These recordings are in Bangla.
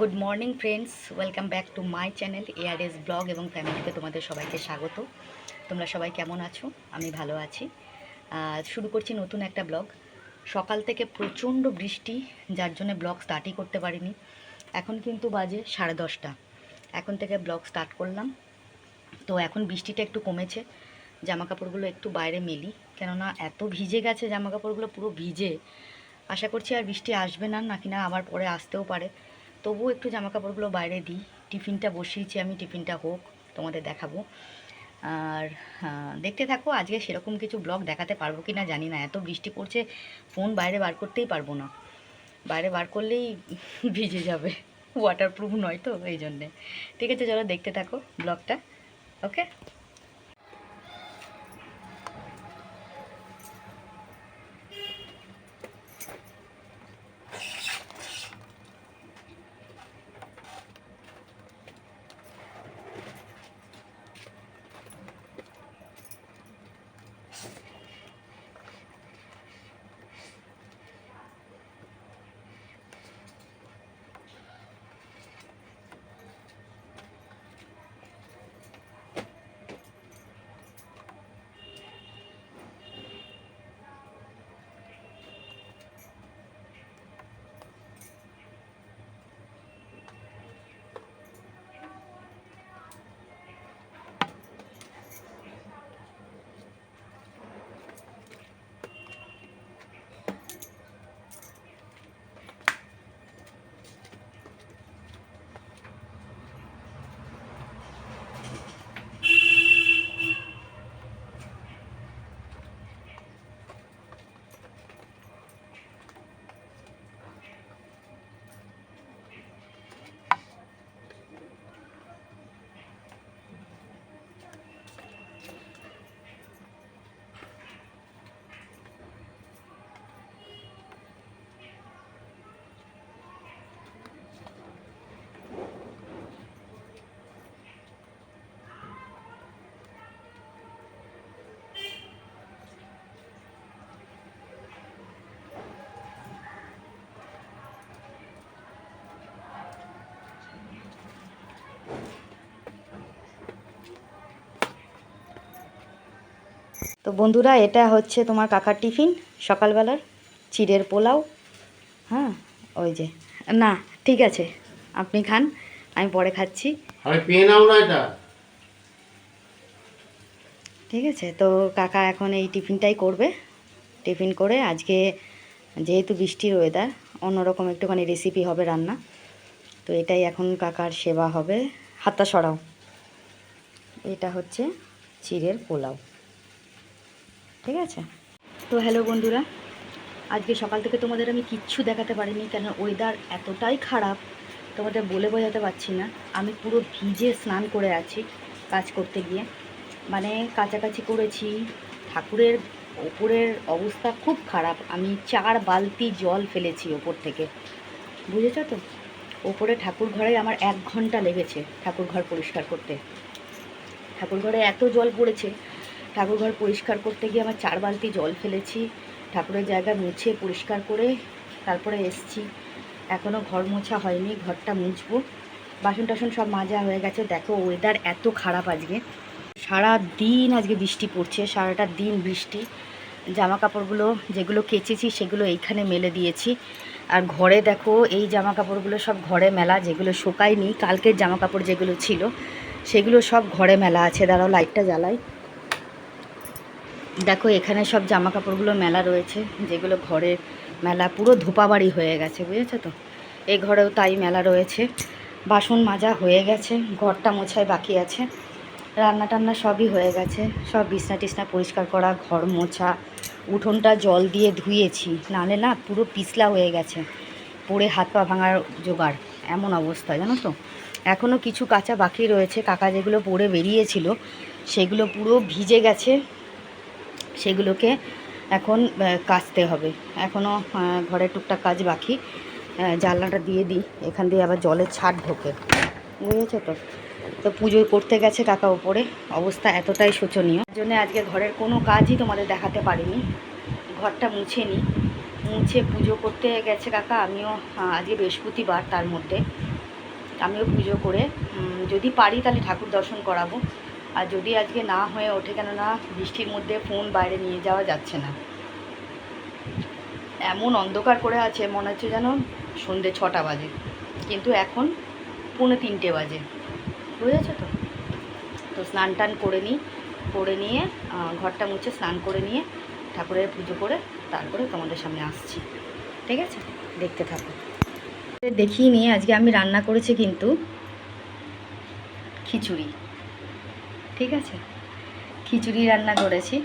Good morning friends welcome back to my channel ARS blog এবং ফ্যামিলিতে তোমাদের সবাইকে স্বাগত। তোমরা সবাই কেমন আছো? আমি ভালো আছি। শুরু করছি নতুন একটা ব্লগ। সকাল থেকে প্রচণ্ড বৃষ্টি, যার জন্য ব্লগ স্টার্টই করতে পারিনি। এখন কিন্তু বাজে সাড়ে দশটা। এখন থেকে ব্লগ স্টার্ট করলাম। তো এখন বৃষ্টিটা একটু কমেছে। জামা কাপড়গুলো একটু বাইরে মেলি। কেননা এত ভিজে গেছে জামা কাপড়গুলো পুরো ভিজে। আশা করছি আর বৃষ্টি আসবে না, নাকি না আবার পরে আসতেও পারে। তবুও একটু জামা কাপড়গুলো বাইরে দিই। টিফিনটা বসিয়েছি আমি, টিফিনটা হোক, তোমাদের দেখাবো। আর দেখতে থাকো, আজকে সেরকম কিছু ব্লগ দেখাতে পারব কি না জানি না। এত বৃষ্টি পড়ছে, ফোন বাইরে বার করতেই পারব না। বাইরে বার করলেই ভিজে যাবে। ওয়াটারপ্রুফ নয় তো, এই জন্যে। ঠিক আছে, চলো দেখতে থাকো ব্লগটা, ওকে? তো বন্ধুরা এটা হচ্ছে তোমার কাকার টিফিন সকালবেলার চিড়ের পোলাও। হ্যাঁ ওই যে। না ঠিক আছে আপনি খান আমি পরে খাচ্ছি। ঠিক আছে তো কাকা এখন এই টিফিনটাই করবে। টিফিন করে আজকে যেহেতু বৃষ্টির ওয়েদার অন্যরকম একটুখানি রেসিপি হবে রান্না। তো এটাই এখন কাকার সেবা হবে। হাতা সরাও। এটা হচ্ছে চিড়ের পোলাও। ঠিক আছে? তো হ্যালো বন্ধুরা, আজকে সকাল থেকে তোমাদের আমি কিচ্ছু দেখাতে পারিনি কেন ওয়েদার এতটাই খারাপ, তোমাদের বলে বোঝাতে পারছি না। আমি পুরো ভিজে স্নান করে আছি কাজ করতে গিয়ে। মানে কাছাকাছি করেছি, ঠাকুরের ওপরের অবস্থা খুব খারাপ। আমি চার বালতি জল ফেলেছি ওপর থেকে। বুঝেছ তো? ওপরে ঠাকুর ঘরে আমার এক ঘণ্টা লেগেছে ঠাকুর ঘর পরিষ্কার করতে। ঠাকুর ঘরে এত জল পড়েছে ঠাকুর ঘর পরিষ্কার করতে গিয়ে আমার চার বালতি জল ফেলেছি। ঠাকুরের জায়গা মুছে পরিষ্কার করে তারপরে এসছি। এখনও ঘর মোছা হয়নি, ঘরটা মুছবো। বাসন টাসন সব মাজা হয়ে গেছে। দেখো ওয়েদার এত খারাপ আজকে। সারা দিন আজকে বৃষ্টি পড়ছে, সারাটা দিন বৃষ্টি। জামা কাপড়গুলো যেগুলো কেচেছি সেগুলো এইখানে মেলে দিয়েছি। আর ঘরে দেখো, এই জামা কাপড়গুলো সব ঘরে মেলা, যেগুলো শোকায়নি। কালকের জামা কাপড় যেগুলো ছিল, সেগুলো সব ঘরে মেলা আছে। দাঁড়াও লাইটটা জ্বালাই। দেখো, এখানে সব জামা কাপড়গুলো মেলা রয়েছে, যেগুলো ঘরে মেলা, পুরো ধোপাবাড়ি হয়ে গেছে, বুঝেছ তো? এই ঘরেও তাই মেলা রয়েছে। বাসন মাজা হয়ে গেছে, ঘরটা মোছায় বাকি আছে। রান্না টান্না সবই হয়ে গেছে, সব বিছনা টিছনা পরিষ্কার করা, ঘর মোছা, উঠোনটা জল দিয়ে ধুয়েছি নাহলে না পুরো পিছলা হয়ে গেছে, পড়ে হাত পা ভাঙার জোগাড়, এমন অবস্থা, জানো তো? এখনও কিছু কাঁচা বাকি রয়েছে, কাকা যেগুলো পড়ে বেরিয়েছিল, সেগুলো পুরো ভিজে গেছে সেগুলোকে এখন কাচতে হবে। এখনও ঘরে টুকটাক কাজ বাকি। জানলাটা দিয়ে দিই, এখান দিয়ে আবার জলের ছাট ঢোকে। বুঝেছ তো? তো পুজো করতে গেছে কাকা ওপরে অবস্থা এতটাই শোচনীয়। জন্য আজকে ঘরের কোনো কাজই তোমাদের দেখাতে পারিনি। ঘরটা মুছে নিই মুছে পুজো করতে গেছে কাকা, আমিও আজকে বৃহস্পতিবার তার মধ্যে। আমিও পুজো করে যদি পারি তাহলে ঠাকুর দর্শন করাবো। আর যদি আজকে না হয়ে ওঠে কেননা বৃষ্টির মধ্যে ফোন বাইরে নিয়ে যাওয়া যাচ্ছে না। এমন অন্ধকার করে আছে, মনে হচ্ছে যেন সন্ধে ছটা বাজে। কিন্তু এখন পৌনে তিনটে বাজে। বুঝেছ তো? তো স্নান টান করে নিই, করে নিয়ে ঘরটা মুছে স্নান করে নিয়ে ঠাকুরের পুজো করে তারপরে তোমাদের সামনে আসছি। ঠিক আছে? দেখতে থাকো। দেখিয়ে নিয়ে আজকে আমি রান্না করেছি কিন্তু খিচুড়ি। ঠিক আছে? খিচুড়ি রান্না করেছি।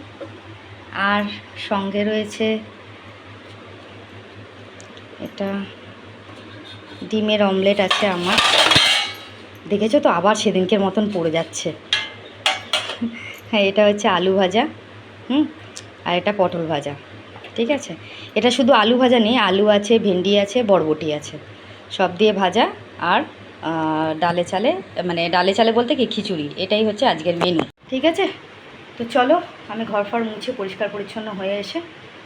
আর সঙ্গে রয়েছে এটা ডিমের অমলেট আছে আমার। দেখেছ তো? আবার সেদিনকের মতন পড়ে যাচ্ছে। হ্যাঁ এটা হচ্ছে আলু ভাজা, হুম? আর এটা পটল ভাজা, ঠিক আছে? এটা শুধু আলু ভাজা নেই, আলু আছে, ভেন্ডি আছে, বরবটি আছে। সব দিয়ে ভাজা আর ডালে চালে মানে ডালে চালে বলতে কি খিচুড়ি, এটাই হচ্ছে আজকের মেনু ঠিক আছে? তো চলো, আমি ঘর ফর মুছে পরিষ্কার পরিচ্ছন্ন হয়ে এসে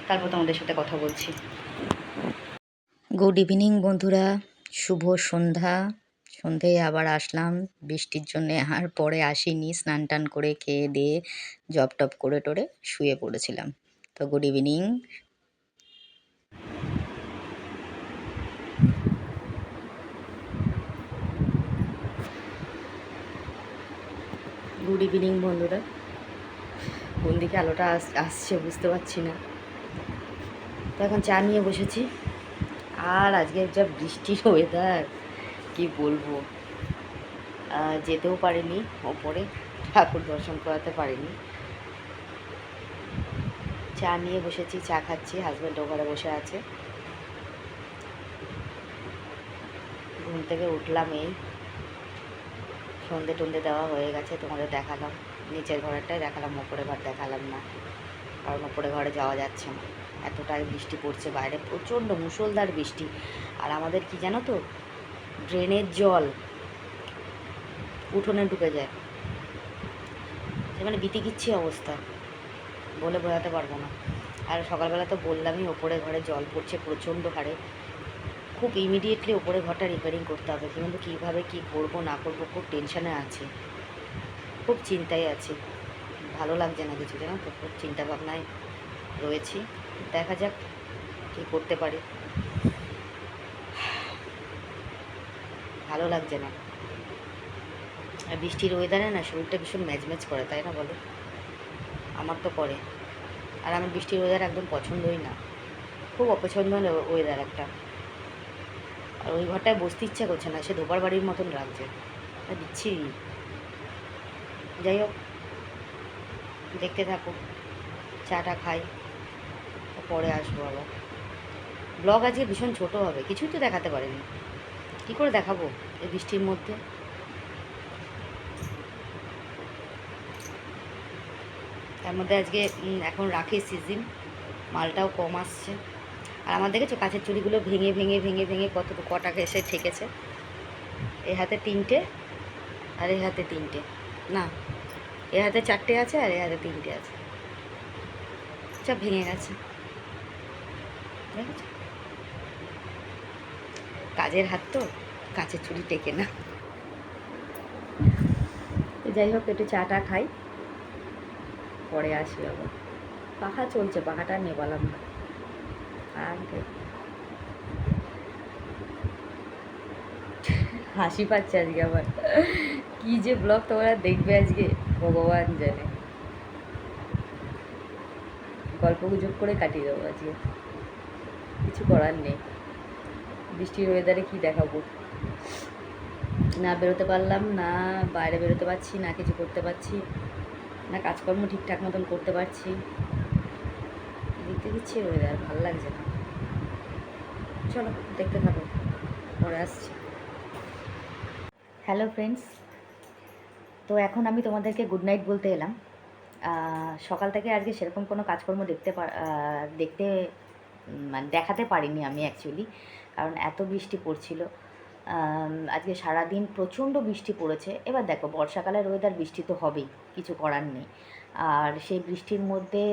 তারপর তোমাদের সাথে কথা বলছি। গুড ইভিনিং বন্ধুরা। শুভ সন্ধ্যা। সন্ধেয় আবার আসলাম। বৃষ্টির জন্যে আর পরে আসিনি। স্নান টান করে খেয়ে দিয়ে জব টপ করে টোরে শুয়ে পড়েছিলাম। তো গুড ইভিনিং গুড ইভিনিং বন্ধুরা। কোন দিকে আলোটা আস- আসছে বুঝতে পারছি না। তো এখন চা নিয়ে বসেছি। আর আজকে যা বৃষ্টির ওয়েদার কি বলব? যেতেও পারিনি, ওপরে ঠাকুর দর্শন করাতে পারিনি। চা নিয়ে বসেছি, চা খাচ্ছি হাজব্যান্ড ওখানে বসে আছে। ঘুম থেকে উঠলাম এই। সন্ধে টন্ধে দেওয়া হয়ে গেছে, তোমাদের দেখালাম। নিচের ঘরেরটাই দেখালাম ওপরে ঘর দেখালাম না। কারণ ওপরে ঘরে যাওয়া যাচ্ছে না। এতটাই বৃষ্টি পড়ছে বাইরে, প্রচণ্ড মুষলধার বৃষ্টি। আর আমাদের কি জানো তো? ড্রেনের জল উঠোনে ঢুকে যায়। সেখানে বিতিকিচ্ছি অবস্থা, বলে বোঝাতে পারব না। আর সকালবেলা তো বললামই, ওপরে ঘরে জল পড়ছে প্রচণ্ড হারে। খুব ইমিডিয়েটলি ওপরে ঘরটা রিপেয়ারিং করতে হবে। কিন্তু কীভাবে কী করব, না করব, খুব টেনশানে আছে। খুব চিন্তায় আছে। ভালো লাগছে না কিছু, জানো তো? খুব চিন্তা ভাবনায় রয়েছি। দেখা যাক কী করতে পারি। ভালো লাগছে না। আর বৃষ্টির ওয়েদারে না শরীরটা ভীষণ ম্যাজম্যাজ করে, তাই না বলো? আমার তো করে। আর আমার বৃষ্টির ওয়েদার একদম পছন্দই না। খুব অপছন্দ ওয়েদার একটা। আর ওই ঘরটায় বসতে ইচ্ছা করছে না, সে ধোপার বাড়ির মতন লাগছে। দিচ্ছি। যাই হোক, দেখতে থাকো, চাটা খাই পরে আসব আবার। ব্লগ আজকে ভীষণ ছোট হবে, কিছুই তো দেখাতে পারিনি। কী করে দেখাবো এই বৃষ্টির মধ্যে? তার মধ্যে আজকে এখন রাখির সিজন মালটাও কম আসছে। আর আমার দেখেছ কাঁচের চুড়িগুলো ভেঙে ভেঙে ভেঙে ভেঙে কত কটাকে এসে ঠেকেছে? এ হাতে তিনটে আর এ হাতে তিনটে। না, এ হাতে চারটে আছে আর এ হাতে তিনটে আছে। সব ভেঙে গেছে। কাজের হাত তো, কাঁচের চুড়ি টেকে না। যাই হোক, একটু চাটা খাই। পরে আসি আবার। পাখা চলছে, পাখাটা নেবালাম না। আর হাসি পাচ্ছে আজকে আবার। কি যে ব্লগ তোমরা দেখবে আজকে, ভগবান জানে। গল্প গুজব করে কাটিয়ে দেবো আজকে। কিছু করার নেই। বৃষ্টির ওয়েদারে কি দেখাবো? না বেরোতে পারলাম, না বাইরে বেরোতে পারছি, না কিছু করতে পারছি, না কাজকর্ম ঠিকঠাক মতন করতে পারছি। দেখতে দিচ্ছি ওয়েদার ভালো লাগছে না। চলো, দেখতে থাকো, পরে আসছি। হ্যালো ফ্রেন্ডস তো এখন আমি তোমাদেরকে গুড নাইট বলতে এলাম। সকাল থেকে আজকে সেরকম কোনো কাজকর্ম দেখতে দেখতে মানে দেখাতে পারিনি আমি অ্যাকচুয়ালি কারণ এত বৃষ্টি পড়ছিল। আজকে সারাদিন প্রচণ্ড বৃষ্টি পড়েছে। এবার দেখো, বর্ষাকালের ওয়েদার বৃষ্টি তো হবেই, কিছু করার নেই। আর সেই বৃষ্টির মধ্যে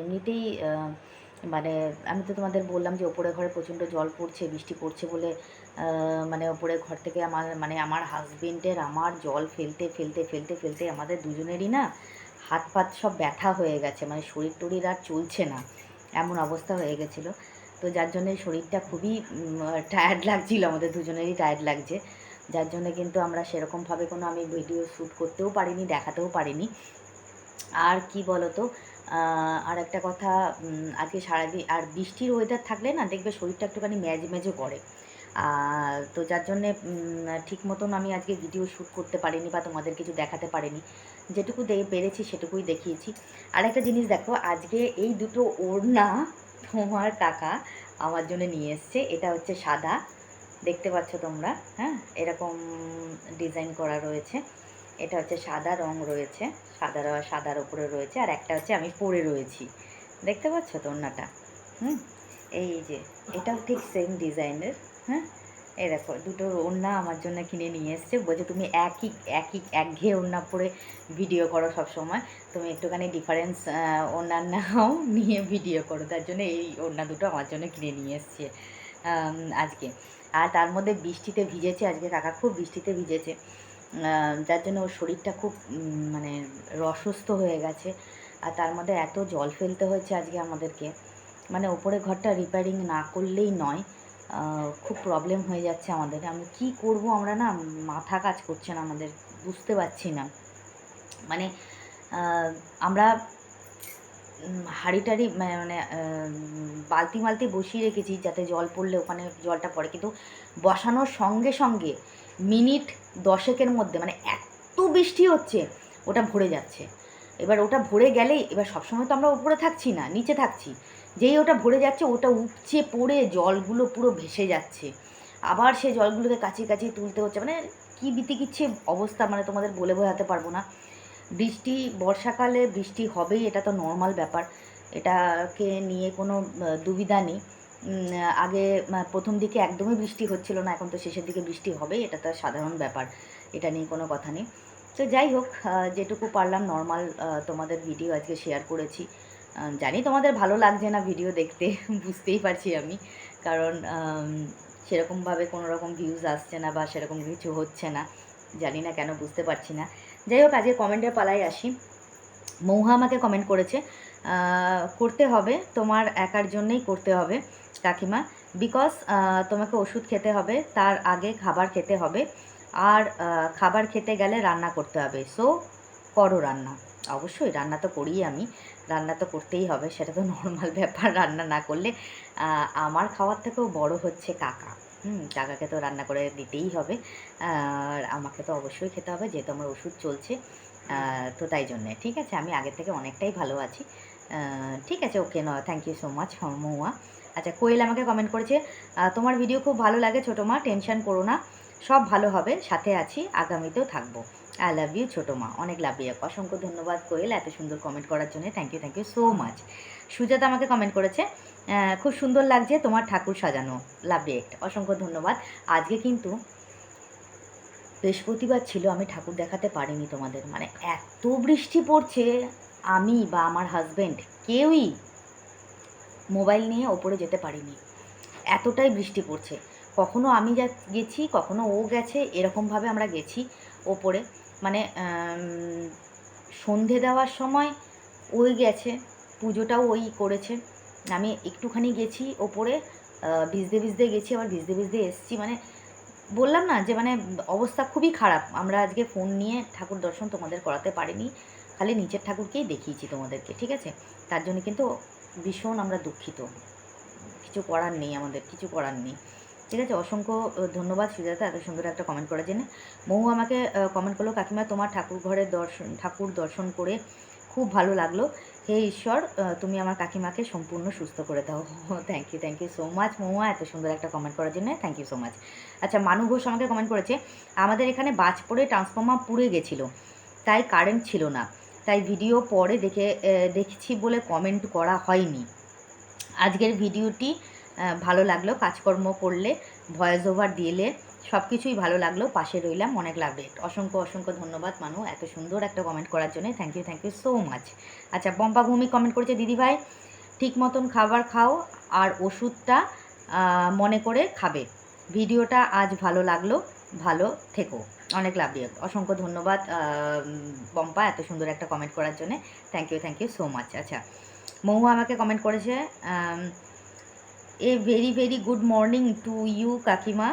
এমনিতেই মানে আমি তো তোমাদের বললাম যে ওপরে ঘরে প্রচণ্ড জল পড়ছে, বৃষ্টি পড়ছে বলে মানে ওপরে ঘর থেকে আমার মানে আমার হাজবেন্ডের আমার জল ফেলতে ফেলতে ফেলতে ফেলতে আমাদের দুজনেরই না হাত পাত সব ব্যথা হয়ে গেছে মানে শরীর টরীর আর চলছে না, এমন অবস্থা হয়ে গেছিল। তো যার জন্য শরীরটা খুবই টায়ার্ড লাগছিল, আমাদের দুজনেরই টায়ার্ড লাগছে। যার জন্য কিন্তু আমরা সেরকমভাবে কোনো আমি ভিডিও শ্যুট করতেও পারিনি, দেখাতেও পারিনি। আর কি বলতো? আর একটা কথা আজকে সারাদিন, আর বৃষ্টির ওয়েদার থাকলে না দেখবে শরীরটা একটুখানি ম্যাজ, ম্যাজও করে। তো যার জন্যে ঠিক মতন আমি আজকে ভিডিও শ্যুট করতে পারিনি বা তোমাদের কিছু দেখাতে পারিনি। যেটুকু দে, পেরেছি সেটুকুই দেখিয়েছি। আর একটা জিনিস দেখো, আজকে এই দুটো ওড়না তোমার কাকা আমার জন্য নিয়ে এসছে। এটা হচ্ছে সাদা। দেখতে পাচ্ছ তোমরা হ্যাঁ? এরকম ডিজাইন করা রয়েছে। এটা হচ্ছে সাদা রং রয়েছে, সাদা সাদার উপরে রয়েছে, আর একটা হচ্ছে আমি পরে রয়েছি। দেখতে পাচ্ছ তো ওড়নাটা হুম? এই যে, এটাও ঠিক সেম ডিজাইনের হ্যাঁ? এই দেখো, দুটো ওড়না আমার জন্য কিনে নিয়ে এসছে। বলছে তুমি একই একই, একঘেয়ে ওড়না পরে ভিডিও করো সব সময় তুমি একটুখানি ডিফারেন্স ওড়না নাও, নিয়ে ভিডিও করো। তার জন্য এই ওড়না দুটো আমার জন্য কিনে নিয়ে এসছে আজকে। আর তার মধ্যে বৃষ্টিতে ভিজেছে, আজকে কাকা খুব বৃষ্টিতে ভিজেছে। যার জন্য ওর শরীরটা খুব মানে অসুস্থ হয়ে গেছে। আর তার মধ্যে এত জল ফেলতে হয়েছে আজকে আমাদেরকে। মানে ওপরে ঘরটা রিপেয়ারিং না করলেই নয়। খুব প্রবলেম হয়ে যাচ্ছে আমাদের। আমি কি করব আমরা না মাথা কাজ করছে না আমাদের, বুঝতে পারছি না। মানে আমরা হাঁড়ি টাড়ি মা- মানে বালতি মালতি বসিয়ে রেখেছি যাতে জল পড়লে ওখানে জলটা পড়ে। কিন্তু বসানোর সঙ্গে সঙ্গে মিনিট দশেকের মধ্যে মানে এত বৃষ্টি হচ্ছে, ওটা ভরে যাচ্ছে। এবার ওটা ভরে গেলেই, এবার সবসময় তো আমরা উপরে থাকছি না, নিচে থাকছি। যেই ওটা ভরে যাচ্ছে, ওটা উপচে পড়ে জলগুলো পুরো ভেসে যাচ্ছে। আবার সেই জলগুলোকে কাছিয়ে কাছিয়ে তুলতে হচ্ছে মানে কী বিতিকিচ্ছে অবস্থা মানে তোমাদের বলে বোঝাতে পারব না। বৃষ্টি, বর্ষাকালে বৃষ্টি হবেই, এটা তো নর্মাল ব্যাপার। এটাকে নিয়ে কোনো দুবিধা নেই। আগে প্রথম দিকে একদমই বৃষ্টি হচ্ছিল না, এখন তো শেষের দিকে বৃষ্টি হবেই, এটা তো সাধারণ ব্যাপার, এটা নিয়ে কোনো কথা নেই। তো যাই হোক যেটুকু পারলাম নর্মাল তোমাদের ভিডিও আজকে শেয়ার করেছি। জানি তোমাদের ভালো লাগছে না ভিডিও দেখতে, বুঝতেই পারছি আমি, কারণ সেরকমভাবে কোনো রকম ভিউজ আসছে না বা সেরকম কিছু হচ্ছে না, জানি না কেন, বুঝতে পারছি না। যাই হোক, আজকে কমেন্টের পালায় আসি। মৌহা আমাকে কমেন্ট করেছে করতে হবে, তোমার একার জন্যই করতে হবে। কাকিমা বিকজ তোমাকে ওষুধ খেতে হবে, তার আগে খাবার খেতে হবে, আর খাবার খেতে গেলে রান্না করতে হবে। সো করো রান্না। অবশ্যই, রান্না তো করি আমি, রান্না তো করতেই হবে, সেটা তো নর্মাল ব্যাপার, রান্না না করলে আমার খাওয়ার থেকেও বড় হচ্ছে কাকা। হুম, কাকাকে তো রান্না করে দিতেই হবে, আর আমাকে তো অবশ্যই খেতে হবে, যেহেতু আমার ওষুধ চলছে তো তাই জন্যে। ঠিক আছে, আমি আগের থেকে অনেকটাই ভালো আছি। ঠিক আছে ওকে ন thank you so much Mouya. আচ্ছা কোয়েল আমাকে কমেন্ট করেছে তোমার ভিডিও খুব ভালো লাগে ছোটো মা টেনশন করো না, সব ভালো হবে, সাথে আছি, আগামীতেও থাকব। আই লাভ ইউ ছোটো মা, অনেক লাভ ইউ অসংখ্য ধন্যবাদ কোয়েল এত সুন্দর কমেন্ট করার জন্য thank you thank you so much Sujata আমাকে কমেন্ট করেছে খুব সুন্দর লাগছে তোমার ঠাকুর সাজানো লাভ রিয়েক্ট অসংখ্য ধন্যবাদ। আজকে কিন্তু বৃহস্পতিবার ছিল, আমি ঠাকুর দেখাতে পারিনি তোমাদের মানে এত বৃষ্টি পড়ছে, আমি বা আমার হাজব্যান্ড কেউই মোবাইল নিয়ে ওপরে যেতে পারিনি। এতটাই বৃষ্টি পড়ছে। কখনো আমি যা গেছি, কখনো ও গেছে, এরকমভাবে আমরা গেছি ওপরে। মানে সন্ধে দেওয়ার সময় ওই গেছে, পুজোটাও ওই করেছে। আমি একটুখানি গেছি ওপরে ভিজতে ভিজতে গেছি, আবার ভিজতে ভিজতে এসছি। মানে বললাম না যে মানে অবস্থা খুবই খারাপ। আমরা আজকে ফোন নিয়ে ঠাকুর দর্শন তোমাদের করাতে পারিনি। খালি নিচের ঠাকুরকেই দেখিয়েছি তোমাদেরকে, ঠিক আছে? তার জন্য কিন্তু ভীষণ আমরা দুঃখিত। কিছু করার নেই আমাদের, কিছু করার নেই। ঠিক আছে, অসংখ্য ধন্যবাদ সুজাতা এত সুন্দর একটা কমেন্ট করার জন্য। মহু আমাকে কমেন্ট করল, কাকিমা তোমার ঠাকুর ঘরের দর্শন, ঠাকুর দর্শন করে খুব ভালো লাগল। হে ঈশ্বর তুমি আমার কাকিমাকে সম্পূর্ণ সুস্থ করে দাও। Thank you thank you so much Mahua, এত সুন্দর একটা কমেন্ট করার জন্য। থ্যাংক ইউ সো মাচ আচ্ছা মানু ঘোষ আমাকে কমেন্ট করেছে, আমাদের এখানে বাজ পড়ে ট্রান্সফর্মার পুড়ে গেছিল, তাই কারেন্ট ছিল না। তাই ভিডিও পরে দেখে দেখছি বলে কমেন্ট করা হয়নি। আজকের ভিডিওটি ভালো লাগল, কাজকর্ম করলে ভয়েস ওভার দিলে সব কিছুই ভালো লাগল, পাশে রইলাম, অনেক লাগবে। অসংখ্য অসংখ্য ধন্যবাদ, মানু, এত সুন্দর একটা কমেন্ট করার জন্য। Thank you thank you so much আচ্ছা পম্পা ভূমি কমেন্ট করেছে দিদিভাই ঠিক মতন খাবার খাও, আর ওষুধটা মনে করে খাবে। ভিডিওটা আজ ভালো লাগল, ভালো থেকো। অনেক লাভ দিয়ে অসংখ্য ধন্যবাদ পম্পা এত সুন্দর একটা কমেন্ট করার জন্য। Thank you thank you so much আচ্ছা মহু আমাকে কমেন্ট করেছে a very very good morning to you কাকিমা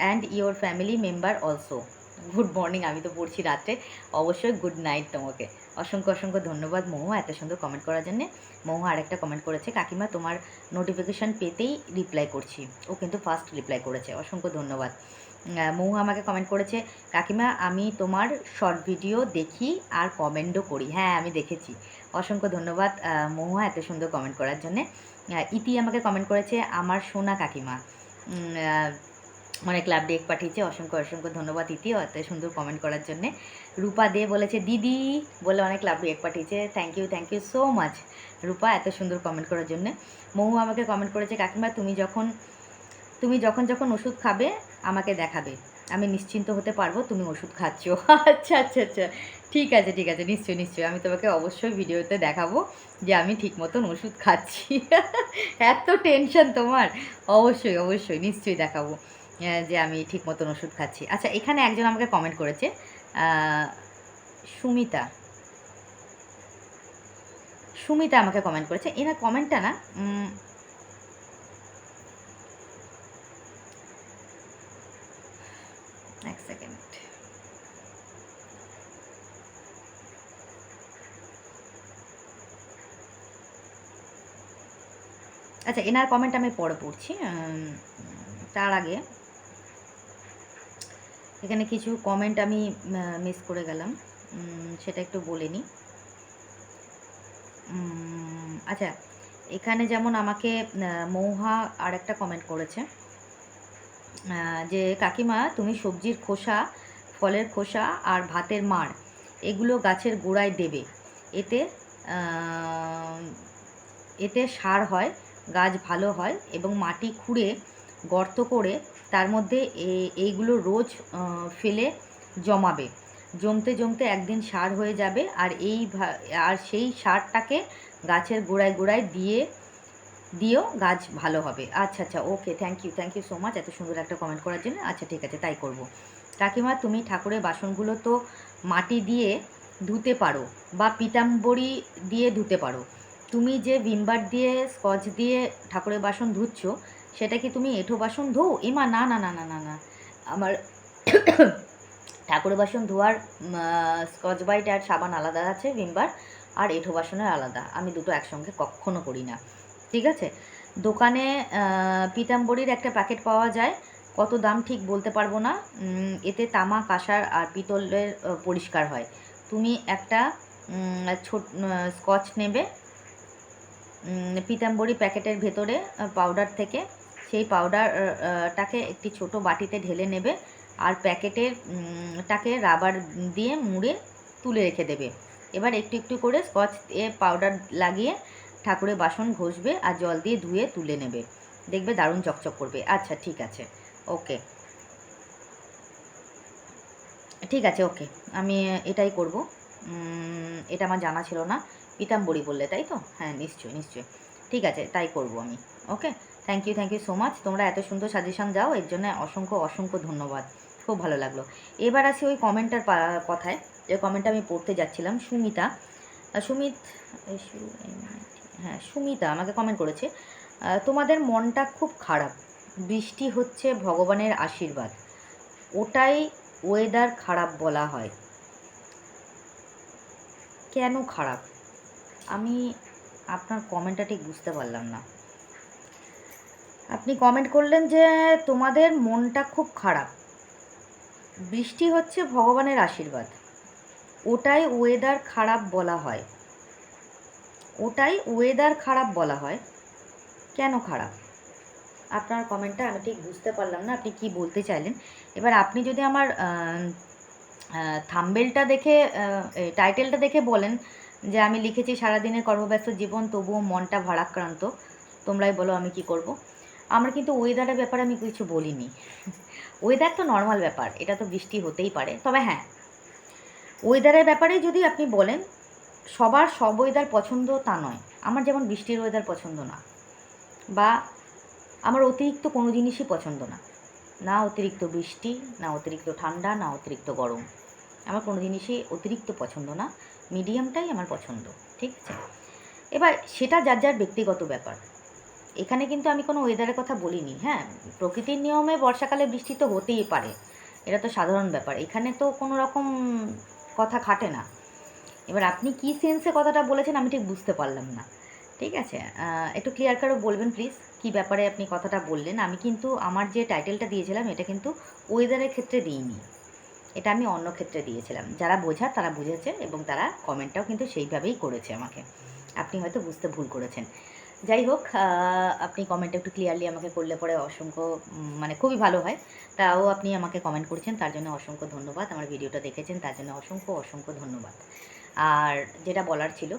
and your family member also good morning আমি তো পড়ছি রাত্রে। অবশ্যই গুড নাইট তোমাকে। অসংখ্য অসংখ্য ধন্যবাদ মহু, এত সুন্দর কমেন্ট করার জন্যে। মহু আরেকটা কমেন্ট করেছে, কাকিমা, তোমার নোটিফিকেশান পেতেই রিপ্লাই করছি। ও কিন্তু ফার্স্ট রিপ্লাই করেছে। অসংখ্য ধন্যবাদ। মহু আমাকে কমেন্ট করেছে, কাকিমা, আমি তোমার শর্ট ভিডিও দেখি আর কমেন্টও করি। হ্যাঁ আমি দেখেছি। অসংখ্য ধন্যবাদ মহুয়া এত সুন্দর কমেন্ট করার জন্যে। ইতি আমাকে কমেন্ট করেছে, আমার সোনা কাকিমা। অনেক লাভ ডেক পাঠিয়েছে, অসংখ্য অসংখ্য ধন্যবাদ ইতি এত সুন্দর কমেন্ট করার জন্যে। রূপা দে বলেছে, দিদি, বলে অনেক লাভ ডেক পাঠিয়েছে thank you thank you so much Rupa এত সুন্দর কমেন্ট করার জন্যে। মহু আমাকে কমেন্ট করেছে, কাকিমা, তুমি যখন তুমি যখন যখন ওষুধ খাবে, আমাকে দেখাবে। আমি নিশ্চিন্ত হতে পারব তুমি ওষুধ খাচ্ছ। আচ্ছা আচ্ছা আচ্ছা। ঠিক আছে ঠিক আছে। নিশ্চয়ই নিশ্চয়ই। আমি তোমাকে অবশ্যই ভিডিওতে দেখাবো যে আমি ঠিক মতন ওষুধ খাচ্ছি। এত টেনশন তোমার। অবশ্যই অবশ্যই। নিশ্চয়ই দেখাবো যে আমি ঠিক মতন ওষুধ খাচ্ছি। আচ্ছা এখানে একজন আমাকে কমেন্ট করেছে সুমিতা। সুমিতা আমাকে কমেন্ট করেছে। এনার কমেন্টটা না এক সেকেন্ড। আচ্ছা এনার কমেন্ট আমি পরে পড়ছি তার আগে এখানে কিছু কমেন্ট আমি মিস করে গেলাম সেটা একটু বলে নিই আচ্ছা এখানে যেমন আমাকে মৌহা আর একটা কমেন্ট করেছে। যে কাকিমা, তুমি সবজির খোসা, ফলের খোসা আর ভাতের মাড়, এগুলো গাছের গোড়ায় দেবে। এতে এতে সার হয়, গাছ ভালো হয় এবং মাটি খুঁড়ে, গর্ত করে তার মধ্যে এইগুলো রোজ ফেলে জমাবে। জমতে জমতে একদিন সার হয়ে যাবে আর এই আর সেই সারটাকে গাছের গোড়ায় গোড়ায় দিয়ে দিও, গাছ ভালো হবে। আচ্ছা আচ্ছা okay thank you thank you so much এত সুন্দর একটা কমেন্ট করার জন্য। আচ্ছা ঠিক আছে, তাই করব। কাকিমা, তুমি ঠাকুরের বাসনগুলো তো মাটি দিয়ে ধুতে পারো বা পিতাম্বরী দিয়ে ধুতে পারো। তুমি যে ভিমবার দিয়ে, স্কচ দিয়ে ঠাকুরের বাসন ধুচ্ছ, সেটা কি তুমি এঁঠো বাসন ধো এমা না না না না না না। আমার ঠাকুরের বাসন ধোয়ার স্কচ বাইট আর সাবান আলাদা আছে ভিমবার, আর এঁঠো বাসনের আলাদা। আমি দুটো একসঙ্গে কখনো করি না। ঠিক আছে? দোকানে পিতাম্বরীর একটা প্যাকেট পাওয়া যায়। কত দাম ঠিক বলতে পারব না। এতে তামা কাঁসার আর পিতলের পরিষ্কার হয়। তুমি একটা ছোট স্কচ নেবে পিতাম্বরী প্যাকেটের ভেতরে পাউডার থেকে। সেই পাউডারটাকে একটি ছোট বাটিতে ঢেলে নেবে আর প্যাকেটের টাকে রাবার দিয়ে মুড়ে তুলে রেখে দেবে। এবার একটু একটু করে স্কচ পাউডার লাগিয়ে ঠাকুরের বাসন ঘষবে আর জল দিয়ে ধুয়ে তুলে নেবে। দেখবে দারুণ চকচক করবে। আচ্ছা ঠিক আছে। ওকে। ঠিক আছে, ওকে। আমি এটাই করব। এটা আমার জানা ছিল না। পিতাম্বরী বললে, তাই তো? হ্যাঁ নিশ্চয়ই নিশ্চয়ই। ঠিক আছে, তাই করব আমি। Okay? Thank you thank you so much তোমরা এত সুন্দর সাজেশন দাও, এর জন্য অসংখ্য অসংখ্য ধন্যবাদ। খুব ভালো লাগল। এবার আসি ওই কমেন্টার কথায়। যে কমেন্টটা আমি পড়তে যাচ্ছিলাম, সুমিতা। সুমিত হ্যাঁ সুমিতা আমাকে কমেন্ট করেছে তোমাদের মনটা খুব খারাপ। বৃষ্টি হচ্ছে ভগবানের আশীর্বাদ। ওটাই ওয়েদার খারাপ বলা হয়। কেন খারাপ? আমি আপনার কমেন্টটা ঠিক বুঝতে পারলাম না। আপনি কমেন্ট করলেন যে তোমাদের মনটা খুব খারাপ। বৃষ্টি হচ্ছে ভগবানের আশীর্বাদ। ওটাই ওয়েদার খারাপ বলা হয়। ওটাই ওয়েদার খারাপ বলা হয়। কেন খারাপ? আপনার কমেন্টটা আমি ঠিক বুঝতে পারলাম না, আপনি কি বলতে চাইলেন? এবার আপনি যদি আমার থাম্বেলটা দেখে টাইটেলটা দেখে বলেন যে আমি লিখেছি সারাদিনের কর্মব্যস্ত জীবন, তবুও মনটা ভারাক্রান্ত, তোমরাই বলো আমি কি করব। আমার কিন্তু ওয়েদারের ব্যাপারে আমি কিছু বলিনি। ওয়েদার তো নর্মাল ব্যাপার, এটা তো বৃষ্টি হতেই পারে। তবে হ্যাঁ ওয়েদারের ব্যাপারে যদি আপনি বলেন সবার সব ওয়েদার পছন্দ তা নয়। আমার যেমন বৃষ্টির ওয়েদার পছন্দ না বা আমার অতিরিক্ত কোনো জিনিসই পছন্দ না। না অতিরিক্ত বৃষ্টি, না অতিরিক্ত ঠান্ডা, না অতিরিক্ত গরম। আমার কোনো জিনিসই অতিরিক্ত পছন্দ না। মিডিয়ামটাই আমার পছন্দ, ঠিক আছে? এবার সেটা যার যার ব্যক্তিগত ব্যাপার। এখানে কিন্তু আমি কোনো ওয়েদারের কথা বলিনি হ্যাঁ? প্রকৃতির নিয়মে বর্ষাকালে বৃষ্টি তো হতেই পারে। এটা তো সাধারণ ব্যাপার। এখানে তো কোনো রকম কথা খাটে না। এবার আপনি কি সেন্সে কথাটা বলেছেন আমি ঠিক বুঝতে পারলাম না। ঠিক আছে? একটু ক্লিয়ার করে বলবেন প্লিজ কি ব্যাপারে আপনি কথাটা বললেন। আমি কিন্তু আমার যে টাইটেলটা দিয়েছিলাম, এটা কিন্তু ওয়েদারের ক্ষেত্রে দিইনি। এটা আমি অন্য ক্ষেত্রে দিয়েছিলাম। যারা বোঝা তারা বুঝেছে এবং তারা কমেন্টটাও কিন্তু সেইভাবেই করেছে আমাকে। আপনি হয়তো বুঝতে ভুল করেছেন। যাই হোক আপনি কমেন্ট একটু ক্লিয়ারলি আমাকে করলে পরে অসংখ্য মানে খুবই ভালো হয়। তাও আপনি আমাকে কমেন্ট করেছেন, তার জন্য অসংখ্য ধন্যবাদ। আমার ভিডিওটা দেখেছেন, তার জন্য অসংখ্য অসংখ্য ধন্যবাদ। আর যেটা বলার ছিল,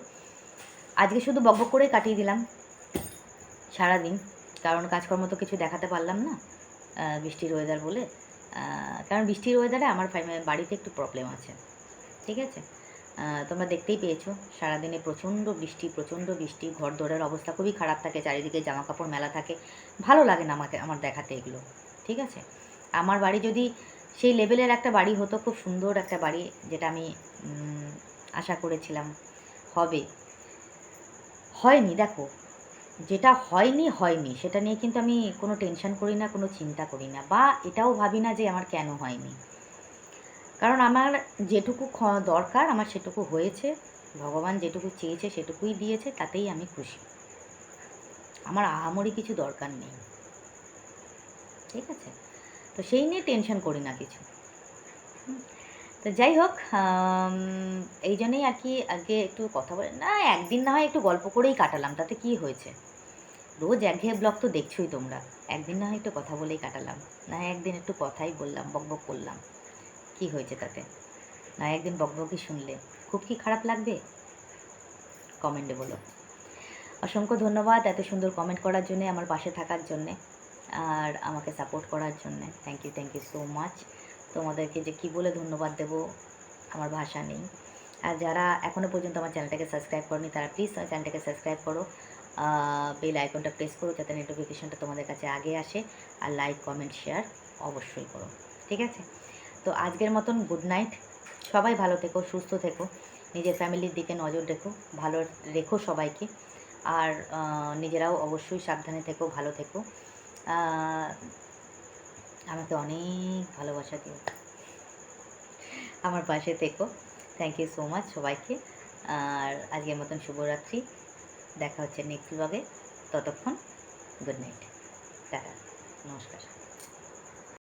আজকে শুধু বকবক করেই কাটিয়ে দিলাম সারাদিন। কারণ কাজকর্ম তো কিছু দেখাতে পারলাম না বৃষ্টির ওয়েদার বলে। কারণ বৃষ্টির ওয়েদারে আমার বাড়িতে একটু প্রবলেম আছে, ঠিক আছে? তোমরা দেখতেই পেয়েছ, সারাদিনে প্রচণ্ড বৃষ্টি প্রচণ্ড বৃষ্টি, ঘর দোরের অবস্থা খুবই খারাপ থাকে, চারিদিকে জামা কাপড় মেলা থাকে। ভালো লাগে না আমাকে, আমার দেখাতে এগুলো, ঠিক আছে? আমার বাড়ি যদি সেই লেভেলের একটা বাড়ি হতো, খুব সুন্দর একটা বাড়ি, যেটা আমি আশা করেছিলাম। হবে। হয়নি, দেখো। যেটা হয়নি হয়নি। সেটা নিয়ে কিন্তু আমি কোনো টেনশন করি না, কোনো চিন্তা করি না। বা এটাও ভাবি না যে আমার কেন হয়নি। কারণ আমার যেটুকু দরকার, আমার সেটুকু হয়েছে। ভগবান যেটুকু চেয়েছে, সেটুকুই দিয়েছে, তাতেই আমি খুশি। আমার আহামরি কিছু দরকার নেই। ঠিক আছে? তো সেই নিয়ে টেনশন করি না কিছু। তো যাই হোক এই জন্যই আর কি আগে একটু কথা বলে, না, একদিন না হয় একটু গল্প করেই কাটালাম, তাতে কি হয়েছে? রোজ একঘেয়ে ব্লগ তো দেখছোই তোমরা, একদিন না হয় একটু কথা বলেই কাটালাম, না হয় একদিন একটু কথাই বললাম বকবক করলাম, কি হয়েছে তাতে? না একদিন বকবকই শুনলে, খুব কি খারাপ লাগবে? কমেন্টে বলো। অসংখ্য ধন্যবাদ এত সুন্দর কমেন্ট করার জন্যে, আমার পাশে থাকার জন্যে, আর আমাকে সাপোর্ট করার জন্যে thank you thank you so much তোমাদেরকে যে কী বলে ধন্যবাদ দেবো, আমার ভাষা নেই। আর যারা এখনও পর্যন্ত আমার চ্যানেলটাকে সাবস্ক্রাইব করনি, তারা প্লিজ আমার চ্যানেলটাকে সাবস্ক্রাইব করো। বেল আইকনটা প্রেস করো যাতে নোটিফিকেশনটা তোমাদের কাছে আগে আসে। আর লাইক কমেন্ট শেয়ার অবশ্যই করো। ঠিক আছে? তো আজকের মতন গুড নাইট সবাই ভালো থেকো, সুস্থ থেকো। নিজের ফ্যামিলির দিকে নজর রেখো, ভালো রেখো সবাইকে। আর নিজেরাও অবশ্যই সাবধানে থেকো, ভালো থেকো। আমাকে অনেক ভালোবাসা দিও। আমার পাশে থেকো। থ্যাংক ইউ সো মাচ সবাইকে। আর আজকের মতন শুভরাত্রি। দেখা হচ্ছে নেক্সট ব্লগে ততক্ষণ গুড নাইট টাটা। নমস্কার।